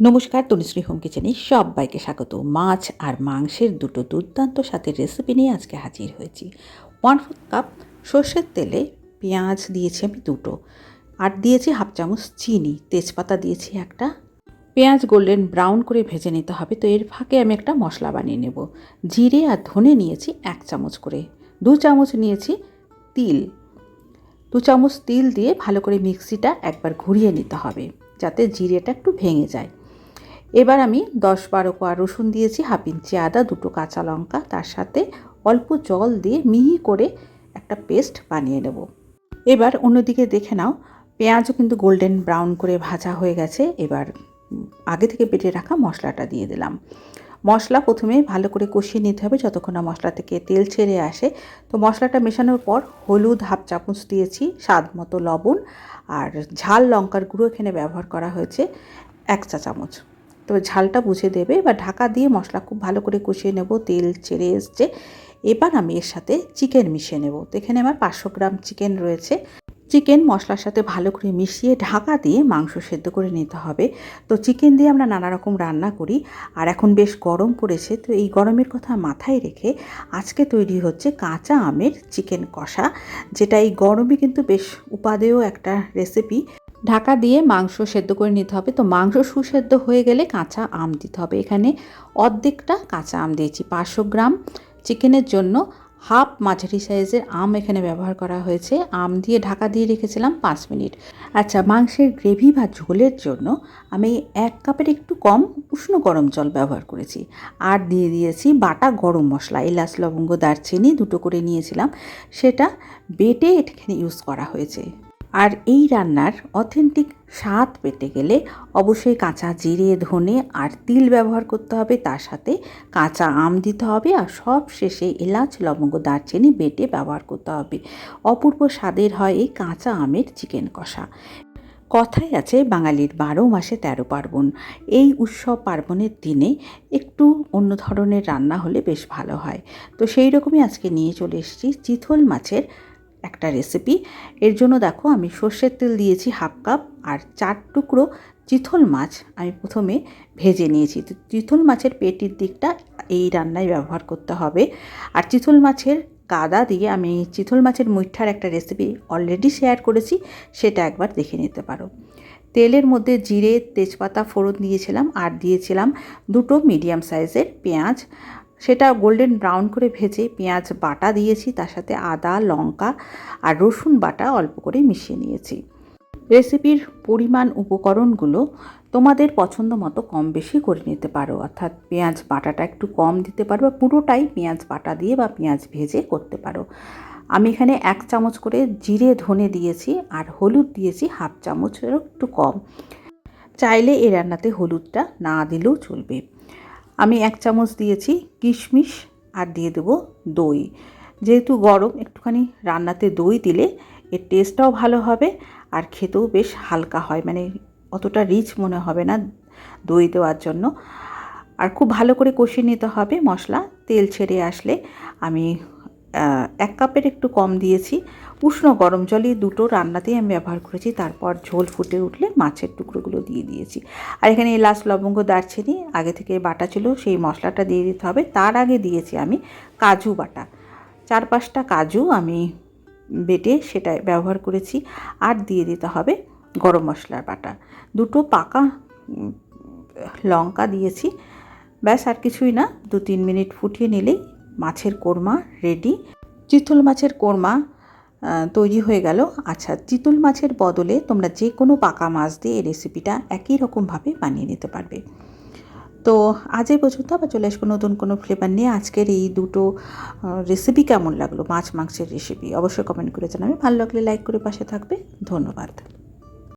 নমস্কার, তনুশ্রী হোম কিচেনে সবাইকে স্বাগত। মাছ আর মাংসের দুটো দুর্দান্ত সাথে রেসিপি নিয়ে আজকে হাজির হয়েছি। ওয়ান ফোর্থ কাপ সর্ষের তেলে পেঁয়াজ দিয়েছি আমি দুটো। আর দিয়েছি হাফ চামচ চিনি, তেজপাতা দিয়েছি একটা। পেঁয়াজ গোল্ডেন ব্রাউন করে ভেজে নিতে হবে, তো এর ফাঁকে আমি একটা মশলা বানিয়ে নেব। জিরে আর ধনে নিয়েছি এক চামচ করে। দু চামচ নিয়েছি তিল। দু চামচ তিল দিয়ে ভালো করে মিক্সিটা একবার ঘুরিয়ে নিতে হবে, যাতে জিরেটা একটু ভেঙে যায়। এবার আমি দশ বারো কোয়া রসুন দিয়েছি, হাফ ইঞ্চি আদা, দুটো কাঁচা লঙ্কা, তার সাথে অল্প জল দিয়ে মিহি করে একটা পেস্ট বানিয়ে নেব। এবার অন্যদিকে দেখে নাও, পেঁয়াজও কিন্তু গোল্ডেন ব্রাউন করে ভাজা হয়ে গেছে। এবার আগে থেকে বেটে রাখা মশলাটা দিয়ে দিলাম। মশলা প্রথমে ভালো করে কষিয়ে নিতে হবে যতক্ষণ না মশলা থেকে তেল ছেড়ে আসে। তো মশলাটা মেশানোর পর হলুদ হাফ চামচ দিয়েছি, স্বাদ মতো লবণ আর ঝাল লঙ্কার গুঁড়ো এখানে ব্যবহার করা হয়েছে এক চা চামচ। তবে ঝালটা বুঝে দেবে এবার ঢাকা দিয়ে মশলা খুব ভালো করে কষিয়ে নেব। তেল ছেড়ে এসছে। এবার আমি এর সাথে চিকেন মিশিয়ে নেব। তো এখানে আমার পাঁচশো গ্রাম চিকেন রয়েছে। চিকেন মশলার সাথে ভালো করে মিশিয়ে ঢাকা দিয়ে মাংস সেদ্ধ করে নিতে হবে। তো চিকেন দিয়ে আমরা নানা রকম রান্না করি আর এখন বেশ গরম পড়েছে। তো এই গরমের কথা মাথায় রেখে আজকে তৈরি হচ্ছে কাঁচা আমের চিকেন কষা, যেটা এই গরমে কিন্তু বেশ উপাদেয় একটা রেসিপি ঢাকা দিয়ে মাংস সেদ্ধ করে নিতে হবে। তো মাংস সুসেদ্ধ হয়ে গেলে কাঁচা আম দিতে হবে। এখানে অর্ধেকটা কাঁচা আম দিয়েছি। পাঁচশো গ্রাম চিকেনের জন্য হাফ মাঝারি সাইজের আম এখানে ব্যবহার করা হয়েছে। আম দিয়ে ঢাকা দিয়ে রেখেছিলাম পাঁচ মিনিট। আচ্ছা মাংসের গ্রেভি বা ঝোলের জন্য আমি এক কাপের একটু কম উষ্ণ গরম জল ব্যবহার করেছি। আর দিয়ে দিয়েছি বাটা গরম মশলা, এলাচ, লবঙ্গ, দারচিনি দুটো করে নিয়েছিলাম। সেটা বেটে এখানে ইউজ করা হয়েছে। আর এই রান্নার অথেন্টিক স্বাদ পেতে গেলে অবশ্যই কাঁচা জিরে, ধনে আর তিল ব্যবহার করতে হবে। তার সাথে কাঁচা আম দিতে হবে আর সব শেষে এলাচ, লবঙ্গ, দারচিনি বেটে ব্যবহার করতে হবে। অপূর্ব স্বাদের হয় এই কাঁচা আমের চিকেন কষা। কথাই আছে বাঙালির বারো মাসে তেরো পার্বণ। এই উৎসব পার্বণের দিনে একটু অন্য ধরনের রান্না হলে বেশ ভালো হয়। তো সেই রকমই আজকে নিয়ে চলে এসেছি চিথল মাছের একটা রেসিপি এর জন্য দেখো আমি সর্ষের তেল দিয়েছি হাফ কাপ আর চার টুকরো চিথল মাছ আমি প্রথমে ভেজে নিয়েছি। তো চিথল মাছের পেটির দিকটা এই রান্নায় ব্যবহার করতে হবে। আর চিথল মাছের কাদা দিয়ে আমি চিথল মাছের মুইঠার একটা রেসিপি অলরেডি শেয়ার করেছি, সেটা একবার দেখে নিতে পারো। তেলের মধ্যে জিরে, তেজপাতা, ফোড়ন দিয়েছিলাম আর দিয়েছিলাম দুটো মিডিয়াম সাইজের পেঁয়াজ। সেটা গোল্ডেন ব্রাউন করে ভেজে পেঁয়াজ বাটা দিয়েছি, তার সাথে আদা, লঙ্কা আর রসুন বাটা অল্প করে মিশিয়ে নিয়েছি। রেসিপির পরিমাণ উপকরণগুলো তোমাদের পছন্দ মতো কম বেশি করে নিতে পারো, অর্থাৎ পেঁয়াজ বাটাটা একটু কম দিতে পারো বা পুরোটাই পেঁয়াজ বাটা দিয়ে বা পেঁয়াজ ভেজে করতে পারো। আমি এখানে এক চামচ করে জিরে, ধনে দিয়েছি আর হলুদ দিয়েছি হাফ চামচেরও একটু কম। চাইলে এ রান্নাতে হলুদটা না দিলেও চলবে। আমি এক চামচ দিয়েছি কিশমিশ আর দিয়ে দেবো দই। যেহেতু গরম, একটুখানি রান্নাতে দই দিলে এর টেস্টটাও ভালো হবে আর খেতেও বেশ হালকা হয় মানে অতটা রিচ মনে হবে না দই দেওয়ার জন্য। আর খুব ভালো করে কষিয়ে নিতে হবে মশলা, তেল ছেড়ে আসলে আমি এক কাপের একটু কম দিয়েছি। উষ্ণ গরম জলে দুটো রান্নাতেই আমি ব্যবহার করেছি। তারপর ঝোল ফুটে উঠলে মাছের টুকরোগুলো দিয়ে দিয়েছি। আর এখানে এলাচ, লবঙ্গ, দারচিনি, আগে থেকে বাটা ছিল, সেই মশলাটা দিয়ে দিতে হবে। তার আগে দিয়েছি আমি কাজু বাটা। চার পাঁচটা কাজু আমি বেটে সেটা ব্যবহার করেছি। আর দিয়ে দিতে হবে গরম মশলার বাটা। দুটো পাকা লঙ্কা দিয়েছি। ব্যাস, আর কিছুই না। দু তিন মিনিট ফুটিয়ে নিলেই মাছের কোরমা রেডি চিতল মাছের কোরমা তৈরি হয়ে গেল। আচ্ছা চিতল মাছের বদলে তোমরা যে কোনো পাকা মাছ দিয়ে এই রেসিপিটা একই রকমভাবে বানিয়ে নিতে পারবে। তো আজ এই পর্যন্ত আবার চলে আসব নতুন কোনো ফ্লেভার নিয়ে। আজকের এই দুটো রেসিপি কেমন লাগল, মাছ মাংসের রেসিপি অবশ্যই কমেন্ট করে জানাবে। ভালো লাগলে লাইক করে পাশে থাকবে। ধন্যবাদ।